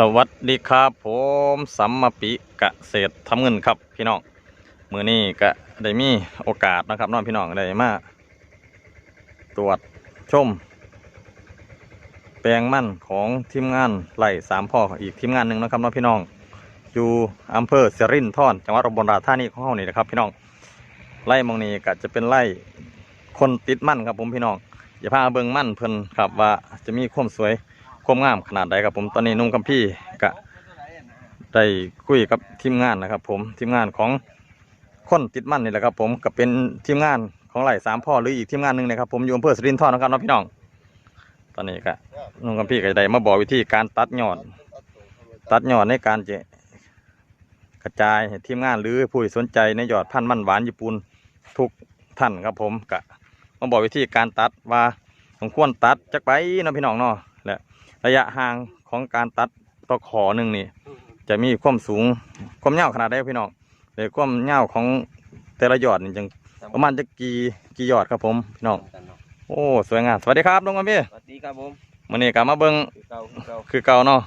สวัสดีครับผมสัมมาปิเกษตรทำเงินครับพี่น้องมือนี้ก็ได้มีโอกาสนะครับน้องพี่น้องได้มาตรวจชม แปลงมั่นของทีมงานไล่สามพ่ออีกทีมงานหนึ่งนะครับน้องพี่น้อง อยู่อำเภอเสรินทอนจังหวัดอุบลราชธานีของเรานี่นะครับพี่น้องไล่มองนี้ก็จะเป็นไล่คนติดมั่นครับผมพี่น้องอย่าพาเบิ่งมั่นเพิ่นครับว่าจะมีความสวย ความงามขนาดใดครับผมตอนนี้นุ่งคัมพี่ก็ได้คุยกับทีมงานนะครับ ผมทีมงานของคนติดมันนี่แหละครับ ผมก็เป็นทีมงานของไหลสามพ่อหรืออีกทีมงานหนึ่งนะครับผมอยู่อำเภอสรินทร์นะครับน้องพี่น้อง ตอนนี้ก็นุ่งคัมพี่ก็ได้มาบอกวิธีการตัดยอดตัดยอดในการจะกระจายทีมงานหรือผู้ที่สนใจในยอดพันธุ์มันหวานญี่ปุ่นทุกท่านครับผมก็มาบอกวิธีการตัดว่าสมควรตัดจักไปเนาะพี่น้องเนาะ ระยะห่างของการตัดต่อขอหนึ่งนี่ จะมีความสูงความยาวขนาดใดพี่น้องหรือความยาวของแต่ละยอดนี่จังประมาณจะกี่กี่ยอดครับผมพี่น้องโอ้สวยงามสวัสดีครับน้องกัมพี่สวัสดีครับผมวันนี้ก็มาเบิ้งคือเก่าคือเก่าคือเก่าเนาะ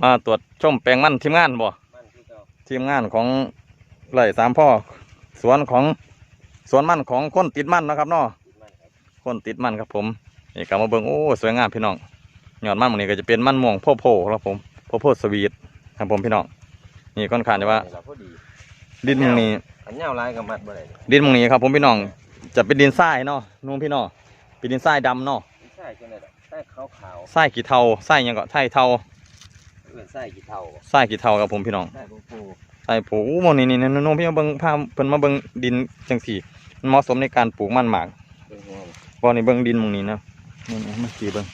มาตรวจชมแปลงมันทีมงานบ่มันคือเก่าทีมงานของไร่สามพ่อสวนของสวนมันของคนติดมันเนาะครับเนาะติดมันครับคนติดมันครับผมนี่ก็มาเบิ้งโอ้สวยงามพี่น้อง ยอดมันตรงนี้ก็จะเป็นมันม่วงโพโพครับผมโพโพสวีทครับผมพี่น้องนี่ค่อนข้างจะว่า นี่ล่ะพอดีดินตรงนี้ อันยาวลายกับมัดบ่ได้ดินตรงนี้ครับผมพี่น้องจะเป็นดินทรายเนาะนุ่งพี่น้องเป็นดินทรายดำเนาะใช่จังได๋ล่ะใส่ขาวขาวทรายกี่เทาทรายหยังก็ไทยเทาๆเอื้อนใส่กี่เท่าทรายกี่เทาครับผมพี่น้อง ใส่ปูปูทรายผูอู้หมองนี่นี่นุ่งพี่มาเบิ้งพาเพิ่นมาเบิ้งดินจังสี่มันเหมาะสมในการปลูกมันหมากเป็นห่วงบ่ในเบิ้งดินหมองนี้นะนี่นี่มาขี่เบิ้ง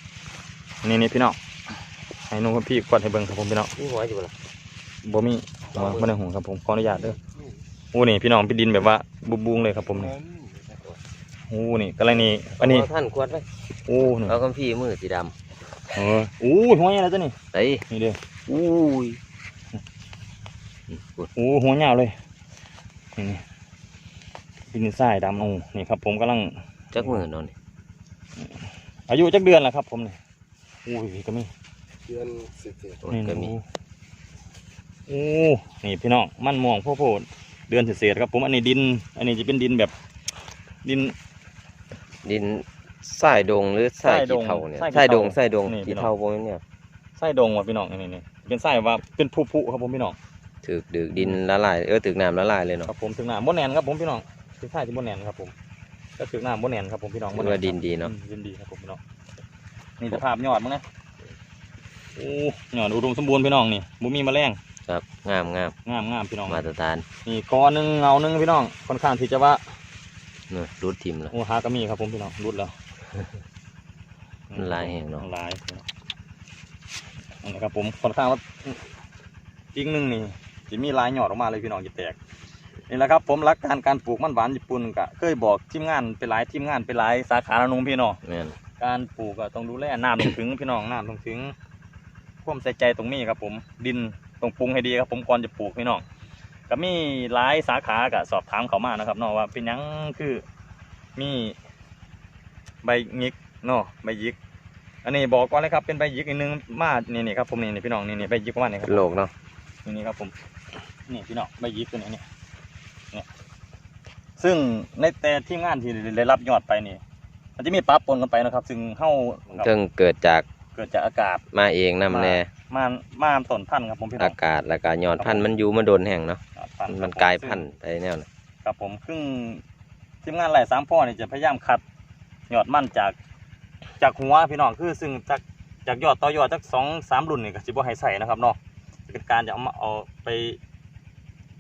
นี่นี่พี่น้องให้นุ่งกับพี่กวาดให้เบิ้งครับผมพี่น้องมีหัวอยู่บ่ล่ะบ่มีหัวบ่ได้ห่วงครับผมขออนุญาตเด้อโอ้นี่พี่น้องเป็นดินแบบว่าบุบบุงเลยครับผมนี่โอ้นี่กำลังนี่อันนี้เอาท่านขวดไว้โอ้นี่เอาคำพี่มือสีดเออโอ้ยหัวใหญ่แล้วจ้ะนี่ำเฮ้ยนี่เด้ออุ้ยอืมกดโอ้หัวยาวเลยนี่นี่ดินทรายดำโอ้นี่ครับผมกำลังจักมือนอนนี่อายุจักเดือนแล้วครับผมนี่โอ้ยก็มีเดือนสิบเจ็ดโอ้ยนี่ก็มีโอ้นี่พี่น้องมันม่วงโพโพดเดือนเศษๆครับผมอันนี้ดิน อันนี้จะเป็นดินแบบดิน ดินทรายดงหรือทรายทรายดกี่งเท่าเนี่ยทรายกี่ทรายดงเท่าทรายดงนี่พี่กี่น้องเท่าบ่แม่นเนี่ยไส้ดงว่ะพี่น้องนี่นี่เป็นไส้ว่าเป็นผุๆครับผมพี่น้องถึกดึกดินละลายเออถึกน้ำละลายเลยคเนาะรับผมถึงน้ำบนแนนครับผมพี่น้องถึงไส้ที่บนแนนครับผมก็ถึงน้ำบนแนนครับผมพี่น้องมันว่าดินดีเนาะอืมดินดีครับผมพี่น้อง นี่สภาพยอดมั้งนะโอ้ยอดอุดมสมบูรณ์พี่น้องนี่บุมีแมลงครับงามงามงามงามพี่น้องมาตรฐานนี่กอหนึ่งเงาหนึ่งพี่น้องค่อนข้างที่จะว่าเนอะรูดทิมแล้วโอ้หากระมีครับผมพี่น้องรุดแล้วมันลายแห้งเนาะลายนี่นะครับผมค่อนข้างว่าจริงหนึ่งนี่จะมีลายหยอดออกมาเลยพี่น้องจะแตกนี่แหละครับผมหลักการการปลูกมันหวานญี่ปุ่นก็เคยบอกทีมงานไปหลายทีมงานไปหลายสาขาแล้วนุ่งพี่น้องแม่น การปลูกก็ต้องดูแลน้ำต้องถึงพี่น้องน้ำต้องถึงความใส่ใจตรงนี้ครับผมดินต้องปรุงให้ดีครับผมก่อนจะปลูกพี่น้องก็มีหลายสาขาก็สอบถามเขามานะครับเนาะว่าเป็นหยังคือมีใบหยิกเนาะใบหยิก อันนี้บอกก่อนเลยครับเป็นใบหยิกอีกหนึงมานี่นี่ครับผมนี่นี่พี่น้องนี่นี่ใบหยิกประมาณนี้ครับโลกเนาะนี่นี่ครับผมนี่พี่น้องใบหยิกตัวนี้เนี่ยเนี่ยซึ่งในแต่ทีมงานที่ได้รับยอดไปนี่ มันจะมีปรับปนกันไปนะครับ ซึ่งเข้ากับซึ่งเกิดจากเกิดจากอากาศมาเองนํแน่มามาต้นพันธุ์ครับผมพี่น้ออางกาศแล้วก็ยอดพันธุ์มันอยู่มันโดนแห้งเนาะพัธุ์มันกลายพันธุ์ไปแนวนั้นครับผมซึ่งทีมงานไหลสามพ่อนี่จะพยายามคัดยอดมันจากจากหัวพี่น้องคือซึ่งจากจากยอดต่อยอดจากสองสามรุ่นนี่ก็สิบ่ให้ใส่นะครับเนาะจะเป็นการจะเอามาเอาไป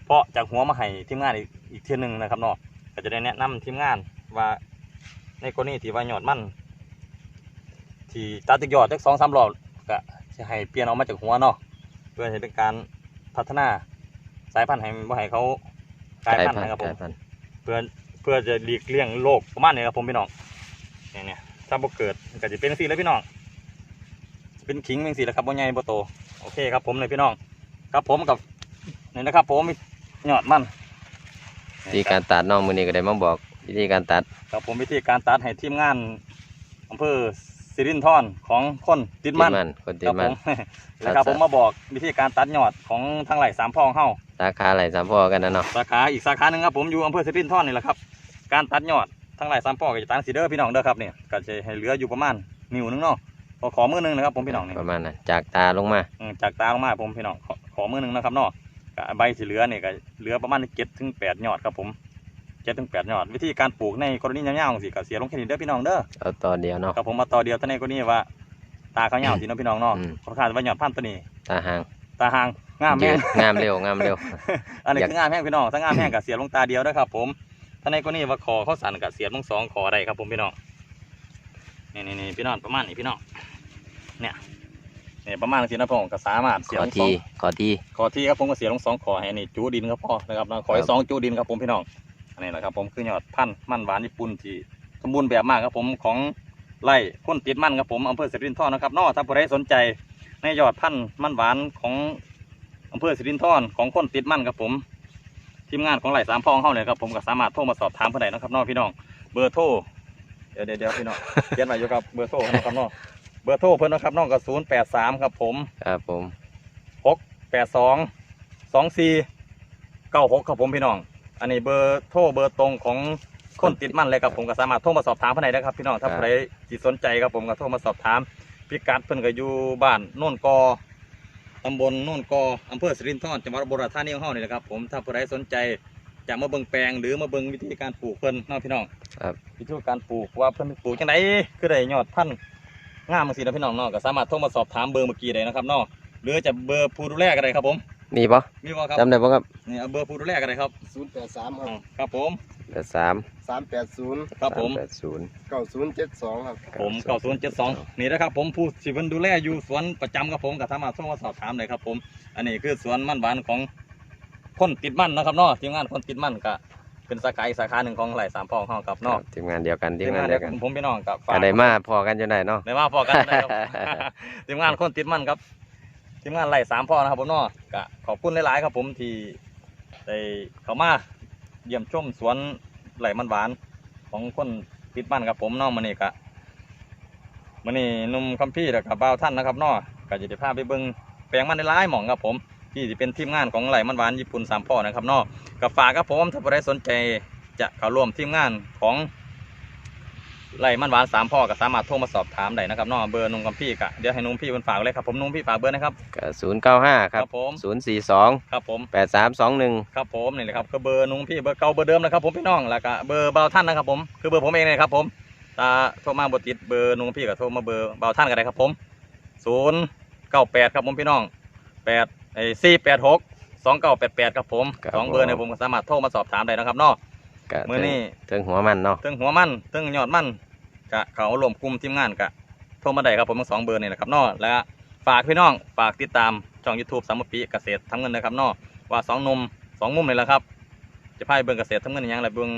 เพาะจากหัวมาให้ทีมงานอีกอีกเทียหนึ่งนะครับเนาะก็จะได้แนะนำทีมงานว่า ในกรณีที่ว่ายอดมันที่ตัดจากยอดจากสองสามรอบก็จะให้เปลี่ยนออกมาจากหัวเนาะเพื่อให้เป็นการพัฒนาสายพันธุ์ให้บ่ให้เขากลายพันธุ์นะครับผกลามยพันธุ์เพื่อเพื่อจะหลีกเลี่ยงโรคประมาณนี้ครับผมพี่น้องเนี่ยเนี่ยถ้าบ่เกิดมันก็จะเป็นสีแล้วพี่น้องจะเป็นขิงเป็นสีแล้วครับบ่ใหญ่บ่โตโอเคครับผมเลยพี่น้อง ครับผมกับนี่นะครับผมมียอดมันวิธีการตัดเน้องมือนี้ก็ได้มาบอก วิธีการตัดครับผมวิธีการตัดให้ทีมงานอำเภอสสิรินทรของคนติดมันคนติคดรับมัผนมนะครับผมมาบอกวิธีการตัดยอดของทางไหลสามพ่อของเฮาสาขาอะไรสามพ่อกันนะเนาะสาขาอีกสาขาหนึ่งครับผมอยู่อำเภอสิรินทรนี่แหละครับ การตัดยอดทางไหลสามพ่อก็จะตัดสีเด้อพี่น้องเด้อครับเนี่ยก็จะให้เหลืออยู่ประมาณนิ้วหนึงเนาะขอขอมือหนึงนะครับผมพี่น้องนี่ประมาณนั้นจากตาลงมาอืมจากตาลงมาผมพี่น้องขอขอมือหนึงนะครับเนาะก็ใบสีเหลือเนี่ยก็เหลือประมาณเจ็ดถึงแปดยอดครับผมเจ็ดถึงแปดยอด วิธีการปลูกในกรณียาวๆสิก็เสียลงแค่นี้เด้อพี่น้องเด้อเอาตอนเดียวเนาะครับผมมาต่อเดียวเท่านี้ก็นี่ว่า ตาเขายาวสิเนาะพี่น้องเนาะอืม ค่อนข้างจะว่ายอดพันธุ์ตัวนี้ ตาหางตาหางงามแม่ยืงดงามเร็วงามเร็ว อันนี้อยาก คืองามแห้งพี่น้องถ้างามแห้งกับเสียบลงตาเดียวนะครับ ผมถ้าในก็นี่ว่าคอเขาสั่นกับเสียบลงสองคอได้ครับ ผมพี่น้องนี่นี่นี่พี่น้องประมาณนี้พี่น้องเนี่ยเนี่ยประมาณนี้นะผมก็สามารถเสียบขอลงสทีอง ขอทีคอที่ครับผมก็เสียบลงสองคอให้นี่จูดินครับพ่อนะครับนะขอให้สองจูดินครับผมพี่น้อง อันนี้แหละครับผมคือยอดพันธุ์มันหวานญี่ปุ่นที่สมบูรณ์แบบมากครับผมของไร่ค้นติดมันครับผมอำเภอสิรินธรนะครับเนอกถ้าผู้ใดสนใจในยอดพันธุ์มันหวานของอำเภอสิรินธรของคนติดมันครับผมทีมงานของไหลสามพองเข้าเนี่ยครับผมก็สามารถโทรมาสอบถามเพื่อนได้นะครับเน้องพี่น้องเบอร์โทรเดี๋ยวเดี๋ยวเดี๋ยวพี่น้องเขียนไว้อยู่ครับเบอร์โทรนะครับเน้องเบอร์โทรเพื่อนนะครับน้องก็ศูนย์แปดสามครับผมครับผมหกแปดสองสองสี่เก้าหกครับผมพี่น้อง อันนี้เบอร์โทรเบอร์ตรงของคนติดมันเลยครับผมก็สามารถโทรมาสอบถามเพื่อนได้นะครับพี่น้องถ้าใครที่สนใจครับผมก็โทรมาสอบถาม พิกัดเพื่อนก็อยู่บ้านโน่นกอตำบลโน่นกออำเภอสิรินธรจังหวัดอุบลราชธานีของเฮานี่แหละครับผมถ้าผู้ใดสนใจจะมาเบิ่งแปลงหรือมาเบิ่งวิธีการปลูกเพิ่นเน้องพี่น้องครับวิธีการปลูกว่าเพิ่นปลูกจังไดคือได้ยอดพันธุ์งามจังซี่เนาะพี่น้องเนาะก็สามารถโทรมาสอบถามเบอร์เมื่อกี้ได้นะครับเนาะหรือจะเบอร์ผู้ดูแลก็ได้ครับผม มีปะมีบ่ครับจำได้ปะครับนี่เอาเบอร์ผู้ดูแลก็ได้ครับศูนย์แปดสามคอ๋รัอบครับผมแปดสามสามแปดศูนย์ครับผมแปดศูนย์เก้าศูนย์เจ็ดสองครับผม9072นี่นะครับผมผู้สิเพิ่นดูแลอยู่สวนประจำครับผมก็สามารถโทรมาสอบถามได้ครับผม อันนี้คือสวนมันหวานของคนติดมันนะครับเนาะทีมงานคนติดมันก็เป็นสาขาอีกสาขาหนึ่งของไหลสามพ่อของเฮาครับครัเนาะบทีมงานเดียวกันทีทีมมงางานนเดีเดียยววกักันนผมพี่น้องกับฝากอะไรมาพอกันจะไหนเนาะได้มาพอกันได้ครับทีมงานคนติดมันครับ ทีมงานไหลสามพ่อนะครับผมเนาะก็ขอบคุณหลายๆครับผมที่ได้เข้ามาเยี่ยมชมสวนไหลมันหวานของคนติดมันครับผมเนาะมื้อนี้ก็มื้อนี้หนุ่มคัมพี่แล้วก็บ่าวท่านนะครับเนาะก็จะได้พาไปเบิ่งแปลงมันหลายๆหม่องครับผม ที่จะเป็นทีมงานของไหลมันหวานญี่ปุ่นสามพ่อนะครับเนาะก็ฝากครับผมถ้าผู้ใดสนใจจะเข้าร่วมทีมงานของ ไล่มันหวานสามพ่อก็สามารถโทรมาสอบถามได้นะครับเน้องเบอร์นุ่งกับพี่กะเดี๋ยวให้นุ่งพี่เป็นฝากไว้เลยครับผมนุ่งพี่ฝากเบอร์นะครับศูนย์เก้าห้าครับผม ศูนย์สี่สองครับผม แปดสามสองหนึ่งครับผมนี่แหละครับคือเบอร์นุ่งพี่เบอร์เก่าเบอร์เดิมนะครับผมพี่น้องแล้วก็เบอร์เบาท่านนะครับผมคือเบอร์ผมเองเลยครับผมตาโทรมาบติดเบอร์นุ่งพี่ก็โทรมาเบอร์เบาท่านก็ได้ครับผมศูนย์เก้าแปดครับผมพี่น้องแปดไอ้สี่แปดหกสองเก้าแปดแปดครับผมสองเบอร์เนี่ยผมก็สามารถโทรมาสอบถามได้นะครับเนาะ ก็มื้อนี้ถึงหัวมันเนาะถึงหัวมันถึงยอดมันกะเขารวมกลุ่มทีมงานกะโทรมาได้ครับผมทั้งสองเบอร์นี่แหละครับเนอและฝากพี่น้องฝากติดตามช่อง YouTube สามปีเกษตรทำเงินนะครับเนอว่าสองหนมสองมุมนี่แหละครับ จะพาไปเบิ่งเกษตรทำเงินอหยังไรเบิ่ง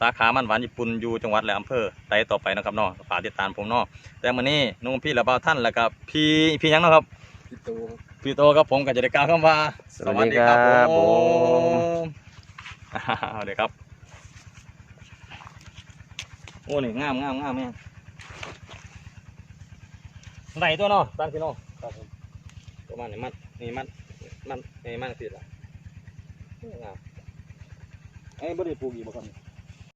สาขามันหวานญี่ปุ่นอยู่จังหวัดและอำเภอใดต่อไปนะครับเนอฝากติดตามผมเนอแต่มื้อนี้นุ่งพี่และบ่าวท่านแล้วก็พี่พี่หยังเนาะครับพี่ตูครับพี่โตครับผมก็จะได้กล่าวคำว่าสวัสดีครับผมเอาเดี๋ยวครับ โอ้นี่งามงามงามแม่ไหนตัวเนาะตั้งพี่น้องครับผมตัวมันนี่มันนี่มันมันนี่มันสิละงามไอ้บ่ได้ปลูกอีกบ่ครับ